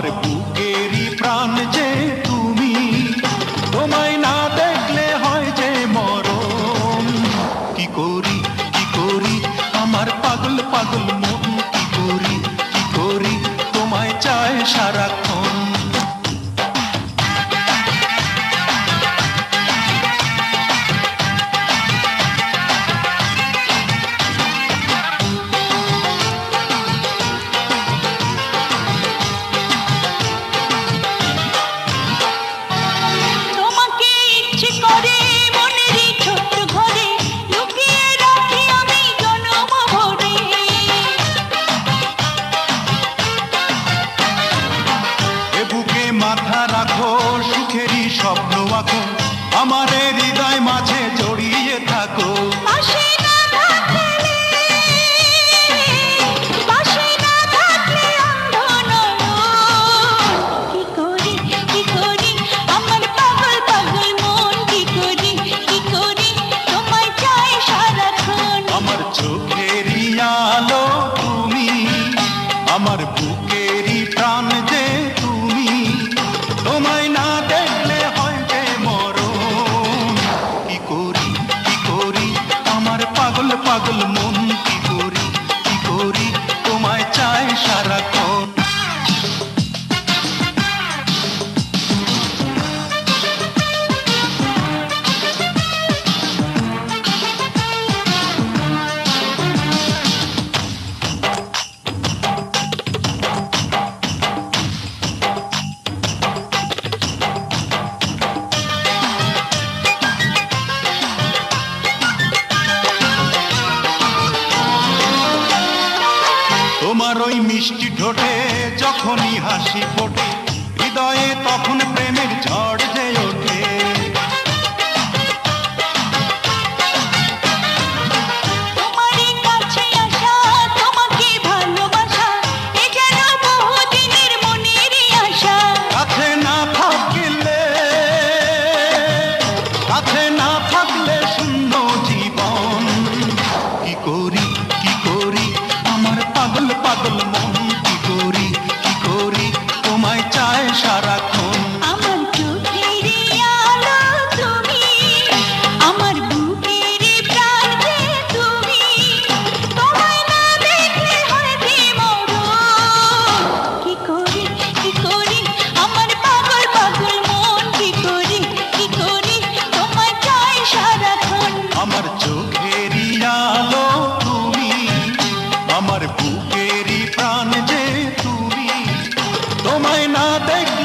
আমার বুকেরই প্রাণ যে তুমি। তোমায় না দেখলে হয় যে মরম কি করি কি করি? আমার পাগল পাগল মন কি করি? কি করি? তোমায় চায় সারাক্ষণ walk away. করি আমার পাগল পাগল মিষ্টি ঠোঁটে যখনই হাসি ফোটে হৃদয়ে তখন প্রেমের ঝড় তোমায় না দেখ